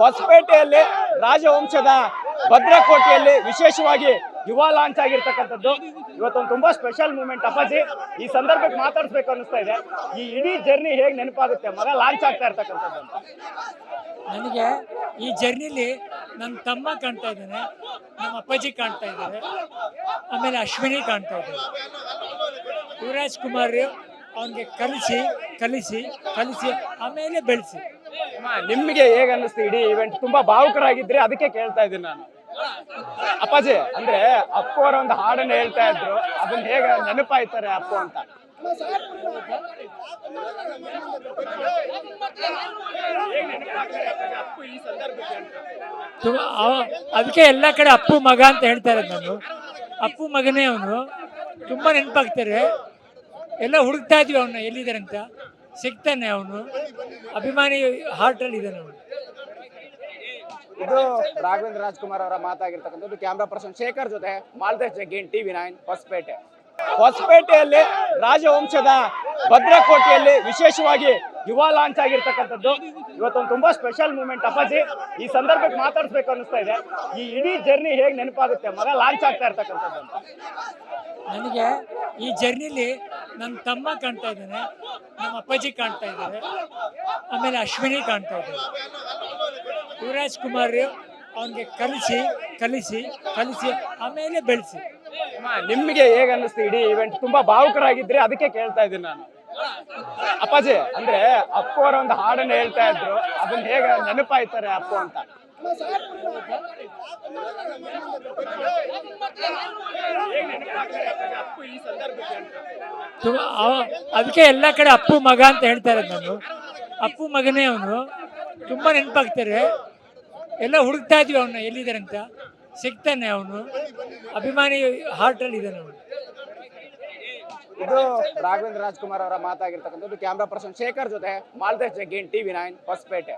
ಹೊಸಪೇಟೆಯಲ್ಲಿ ರಾಜವಂಶದ ಭದ್ರಕೋಟೆಯಲ್ಲಿ ವಿಶೇಷವಾಗಿ ಯುವ ಲಾಂಚ್ ಆಗಿರ್ತಕ್ಕಂಥದ್ದು. ಇವತ್ತೊಂದು ತುಂಬಾ ಸ್ಪೆಷಲ್ ಮೂಮೆಂಟ್ ಅಪ್ಪಾಜಿ. ಈ ಸಂದರ್ಭಕ್ಕೆ ಮಾತಾಡಿಸ್ಬೇಕು ಅನಿಸ್ತಾ ಇದೆ. ಈ ಇಡೀ ಜರ್ನಿ ಹೇಗೆ ನೆನಪಾಗುತ್ತೆ? ಮಗ ಲಾಂಚ್ ಆಗ್ತಾ ಇರ್ತಕ್ಕಂಥದ್ದು ನನಗೆ ಈ ಜರ್ನಿಲಿ ನನ್ನ ತಮ್ಮ ಕಾಣ್ತಾ ಇದ್ದಾನೆ, ನಮ್ಮ ಅಪ್ಪಾಜಿ ಕಾಣ್ತಾ ಇದ್ದಾರೆ, ಆಮೇಲೆ ಅಶ್ವಿನಿ ಕಾಣ್ತಾ ಇದ್ದಾರೆ. ಯುವರಾಜ್ ಕುಮಾರ್ ಅವನಿಗೆ ಕಲಿಸಿ ಕಲಿಸಿ ಕಲಿಸಿ, ಆಮೇಲೆ ಬೆಳೆಸಿ. ನಿಮ್ಗೆ ಹೇಗೆ ಅನ್ನಿಸ್ತು? ಇಡೀ ಇವೆಂಟ್ ತುಂಬಾ ಭಾವುಕರಾಗಿದ್ರಿ ಅದಕ್ಕೆ ಕೇಳ್ತಾ ಇದ್ದೀನಿ ನಾನು. ಅಪ್ಪಾಜಿ, ಅಂದ್ರೆ ಅಪ್ಪು ಅವರ ಒಂದು ಹಾಡನ್ನ ಹೇಳ್ತಾ ಇದ್ರು, ಅದನ್ನ ಹೇಗೆ ನೆನಪಾಯ್ತಾರೆ ಅಪ್ಪು ಅಂತ? ಅದಕ್ಕೆ ಎಲ್ಲ ಕಡೆ ಅಪ್ಪು ಮಗ ಅಂತ ಹೇಳ್ತಾ ಇರೋದು ನಾನು. ಅಪ್ಪು ಮಗನೇ ಅವನು. ತುಂಬಾ ನೆನಪಾಗ್ತಾರೆ. ಎಲ್ಲ ಹುಡುಕ್ತಾ ಇದ್ವಿ ಅವನ್ನ, ಎಲ್ಲಿದ್ದಾರೆ ಅಂತ. ಸಿಗ್ತಾನೆ ಅವನು. ಅಭಿಮಾನಿ ಹಾರ್ಟಲ್ಲಿ ಇದ್ದಾನೆ ಅವನು. ಇದು ರಾಘವೇಂದ್ರ ರಾಜ್ಕುಮಾರ್ ಅವರ ಮಾತಾಗಿರ್ತಕ್ಕಂಥದ್ದು. ಕ್ಯಾಮ್ರಾ ಪರ್ಸನ್ ಶೇಖರ್ ಜೊತೆ ಮಾಲ್ದೇಶ್ ಜಗ್ಗೇನ್ ಟಿವಿ ನೈನ್ ಹೊಸಪೇಟೆ. ಹೊಸಪೇಟೆಯಲ್ಲಿ ರಾಜವಂಶದ ಭದ್ರಕೋಟೆಯಲ್ಲಿ ವಿಶೇಷವಾಗಿ ಯುವ ಲಾಂಚ್ ಆಗಿರ್ತಕ್ಕಂಥದ್ದು. ಇವತ್ತೊಂದು ತುಂಬಾ ಸ್ಪೆಷಲ್ ಮೂಮೆಂಟ್ ಅಪ್ಪಾಜಿ. ಈ ಸಂದರ್ಭಕ್ಕೆ ಮಾತಾಡಿಸ್ಬೇಕು ಅನಿಸ್ತಾ ಇದೆ. ಈ ಇಡೀ ಜರ್ನಿ ಹೇಗೆ ನೆನಪಾಗುತ್ತೆ? ಮಗ ಲಾಂಚ್ ಆಗ್ತಾ ಇರ್ತಕ್ಕಂಥದ್ದು ನನಗೆ ಈ ಜರ್ನಿಲಿ ನನ್ನ ತಮ್ಮ ಕಾಣ್ತಾ ಇದ್ದಾನೆ ನಮ್ಮ ಅಪ್ಪಾಜಿ ಕಾಣ್ತಾ ಇದ್ದಾರೆ ಆಮೇಲೆ ಅಶ್ವಿನಿ ಕಾಣ್ತಾ ಇದ್ದಾರೆ. ಯುವರಾಜ್ ಕುಮಾರ್ ಅವನಿಗೆ ಕಲಿಸಿ ಕಲಿಸಿ ಕಲಿಸಿ ಆಮೇಲೆ ಬೆಳೆಸಿ. ನಿಮಗೆ ನಿಮ್ಗೆ ಹೇಗೆ ಅನ್ನಿಸ್ತು? ಇಡೀ ಇವೆಂಟ್ ತುಂಬಾ ಭಾವುಕರಾಗಿದ್ರಿ ಅದಕ್ಕೆ ಕೇಳ್ತಾ ಇದ್ದೀನಿ ನಾನು. ಅಪ್ಪಾಜಿ ಅಂದ್ರೆ ಅಪ್ಪು ಅವರ ಒಂದು ಹಾಡನ್ನು ಹೇಳ್ತಾ ಇದ್ರು ಅದನ್ನ ಹೇಗೆ ನೆನಪಾಯ್ತಾರೆ ಅಪ್ಪು ಅಂತ? ಹೇಗೆ ಅವ- ಅದಕ್ಕೆ ಎಲ್ಲ ಕಡೆ ಅಪ್ಪು ಮಗ ಅಂತ ಹೇಳ್ತಾ ಇರೋದು ನಾನು. ಅಪ್ಪು ಮಗನೇ ಅವನು. ತುಂಬ ನೆನಪಾಗ್ತಾರೆ. ಎಲ್ಲ ಹುಡುಕ್ತಾ ಇದ್ವಿ ಅವನ್ನ ಎಲ್ಲಿದ್ದಾರೆ ಅಂತ. ಸಿಗ್ತಾನೆ ಅವನು. ಅಭಿಮಾನಿ ಹಾರ್ಟಲ್ಲಿ ಇದ್ದಾನೆ ಅವನು. ಇದು ರಾಘವೇಂದ್ರ ರಾಜ್ಕುಮಾರ್ ಅವರ ಮಾತಾಗಿರ್ತಕ್ಕಂಥದ್ದು. ಕ್ಯಾಮ್ರಾ ಪರ್ಸನ್ ಶೇಖರ್ ಜೊತೆ ಮಾಲ್ದೇಶ್ ಜಗ್ಗೇನ್ ಟಿವಿ ನೈನ್ ಹೊಸಪೇಟೆ.